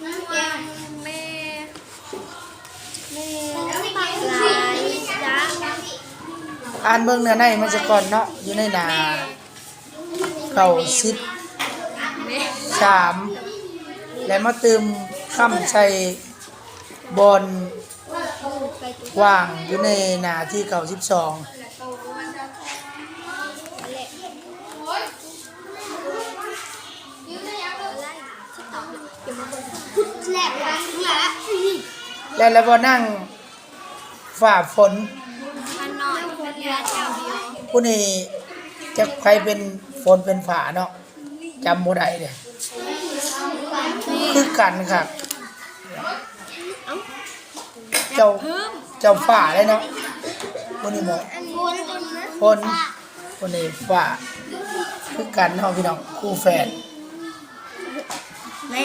แม่แม่ปักลายจ้าอ่านเบิ่งเนื้อในมันจะก่อนเนาะอยู่ในหนาเก่าสิบสามและมาเติมคำใส่บอลวว่างอยู่ในหนาที่เก่าสิบสอง แหละ พุดแหลกเลยแหละและแล้วพอนั่งฝ่าฝนมันนอนเป็นยาเจ้าเดียวผู้นี้จะใครเป็นฝนเป็นฝาเนาะจำบ่ได้เลยคือกันครับเจ้าเจ้าฝ่าเลยเนาะผู้นี้หมดอันบนตรงนั้นคนผู้นี้ฝ่าคือกันเนาะพี่น้องคู่แฝดแม่